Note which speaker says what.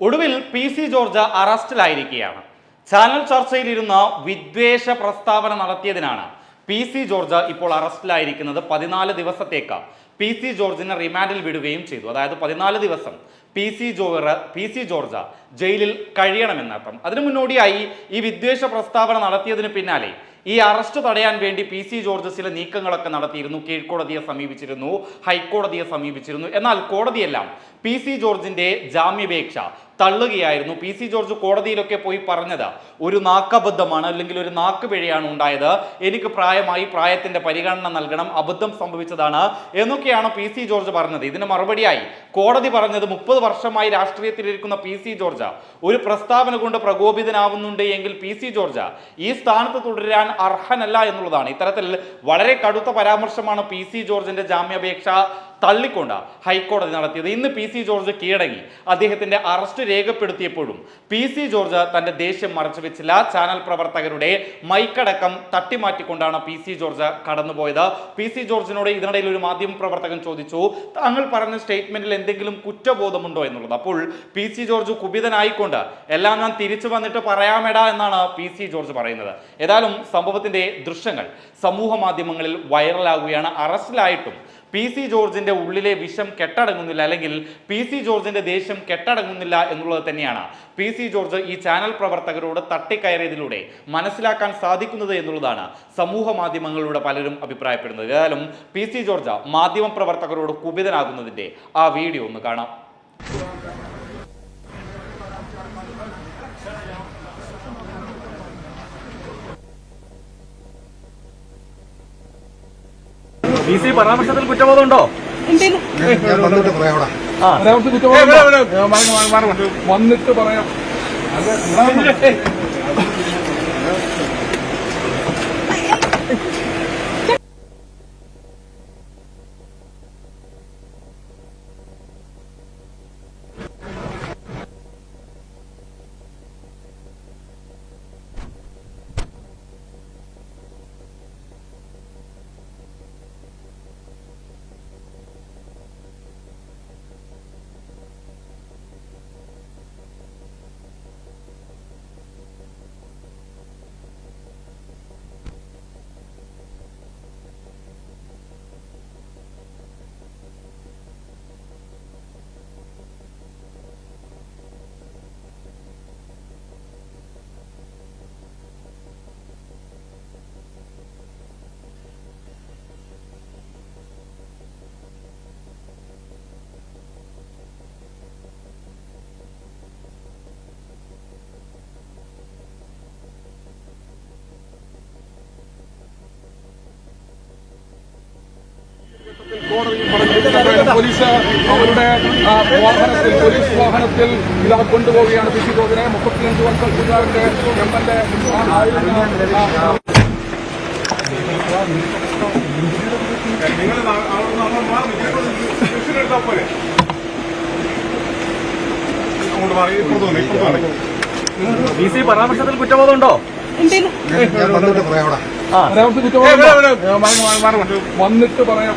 Speaker 1: ഒടുവിൽ P C George അറസ്റ്റിലായിരിക്കുകയാണ്. Channel ചർച്ചയിലിരുന്ന വിദ്വേഷ പ്രസ്താവന നടത്തിയതിനാണ് പി സി ജോർജ് ഇപ്പോൾ അറസ്റ്റിലായിരിക്കുന്നത് പതിനാല് ദിവസത്തേക്ക്. പി സി ജോർജിനെ റിമാൻഡിൽ വിടുകയും ചെയ്തു. അതായത് പതിനാല് ദിവസം P C George P C George ജയിലിൽ കഴിയണമെന്നർത്ഥം. അതിനു മുന്നോടിയായി ഈ വിദ്വേഷ പ്രസ്താവന നടത്തിയതിന് പിന്നാലെ ഈ അറസ്റ്റ് തടയാൻ വേണ്ടി പി സി ജോർജ് ചില നീക്കങ്ങളൊക്കെ നടത്തിയിരുന്നു. കീഴ്ക്കോടതിയെ സമീപിച്ചിരുന്നു ഹൈക്കോടതിയെ സമീപിച്ചിരുന്നു. എന്നാൽ കോടതിയെല്ലാം പി സി ജോർജിന്റെ ജാമ്യപേക്ഷ തള്ളുകയായിരുന്നു. പി സി ജോർജ് കോടതിയിലൊക്കെ പോയി പറഞ്ഞത് ഒരു നാക്കബദ്ധമാണ് അല്ലെങ്കിൽ ഒരു നാക്കുപിഴയാണ് ഉണ്ടായത്. എനിക്ക് പ്രായമായി പ്രായത്തിന്റെ പരിഗണന നൽകണം. അബദ്ധം സംഭവിച്ചതാണ് എന്നൊക്കെയാണ് പി സി ജോർജ് പറഞ്ഞത്. ഇതിന് മറുപടിയായി കോടതി പറഞ്ഞത് മുപ്പത് വർഷമായി രാഷ്ട്രീയത്തിലിരിക്കുന്ന പി സി ജോർജ ഒരു പ്രസ്താവന കൊണ്ട് പ്രകോപിതനാവുന്നുണ്ട് എങ്കിൽ പി സി ജോർജ് ഈ സ്ഥാനത്ത് തുടരാൻ അർഹനല്ല എന്നുള്ളതാണ്. ഇത്തരത്തിൽ വളരെ കടുത്ത പരാമർശമാണ് പി സി ജോർജിന്റെ ജാമ്യാപേക്ഷ തള്ളിക്കൊണ്ട് ഹൈക്കോടതി നടത്തിയത്. ഇന്ന് പി സി ജോർജ് കീഴടങ്ങി. അദ്ദേഹത്തിന്റെ അറസ്റ്റ് രേഖപ്പെടുത്തിയപ്പോഴും പി സി ജോർജ് തന്റെ ദേഷ്യം മറച്ചുവെച്ചില്ല ചാനൽ പ്രവർത്തകരുടെ മൈക്കടക്കം തട്ടിമാറ്റിക്കൊണ്ടാണ് പി സി ജോർജ് കടന്നുപോയത്. പി സി ജോർജിനോട് ഇതിനിടയിൽ ഒരു മാധ്യമ പ്രവർത്തകൻ ചോദിച്ചു താങ്കൾ പറഞ്ഞ സ്റ്റേറ്റ്മെന്റിൽ എന്തെങ്കിലും കുറ്റബോധമുണ്ടോ എന്നുള്ളത്? അപ്പോൾ പി സി ജോർജ് കുപിതനായിക്കൊണ്ട് എല്ലാം ഞാൻ തിരിച്ചു വന്നിട്ട് പറയാമെടാ എന്നാണ് പി സി ജോർജ് പറയുന്നത്. ഏതായാലും സംഭവത്തിന്റെ ദൃശ്യങ്ങൾ സമൂഹ മാധ്യമങ്ങളിൽ വൈറലാകുകയാണ് അറസ്റ്റിലായിട്ടും പി സി ജോർജിന്റെ ഉള്ളിലെ വിഷം കെട്ടടങ്ങുന്നില്ല അല്ലെങ്കിൽ പി സി ജോർജിന്റെ ദേഷ്യം കെട്ടടങ്ങുന്നില്ല എന്നുള്ളത് തന്നെയാണ്. പി സി ജോർജ് ഈ ചാനൽ പ്രവർത്തകരോട് തട്ടിക്കയറിയതിലൂടെ മനസ്സിലാക്കാൻ സാധിക്കുന്നത് എന്നുള്ളതാണ് സമൂഹ മാധ്യമങ്ങളിലൂടെ പലരും അഭിപ്രായപ്പെടുന്നത്. ഏതായാലും പി സി ജോർജ് മാധ്യമ പ്രവർത്തകരോട് കുപിതനാകുന്നതിന്റെ ആ വീഡിയോ ഒന്ന് കാണാം.
Speaker 2: പി സി പരാമർശത്തിൽ കുറ്റബോധമുണ്ടോ?
Speaker 3: ഉണ്ടോ
Speaker 4: ഞാൻ വന്നിട്ട് പറയാം.
Speaker 5: പോലീസ് അവരുടെ വാഹനത്തിൽ പോലീസ് വാഹനത്തിൽ ഇതാ കൊണ്ടുപോവുകയാണ് പി സി മുപ്പത്തിയഞ്ച് വർഷക്കാരന്റെ എം എൽ എ ആയിരുന്ന. ആ,
Speaker 2: പി സി പരാമർശത്തിൽ കുറ്റബോധമുണ്ടോ?
Speaker 3: എന്തേലും
Speaker 4: ഞാൻ വന്നിട്ട് പറയാം
Speaker 2: ആ.
Speaker 5: പരാമർശം കുറ്റബോധമുണ്ടോ? വന്നിട്ട് പറയാം.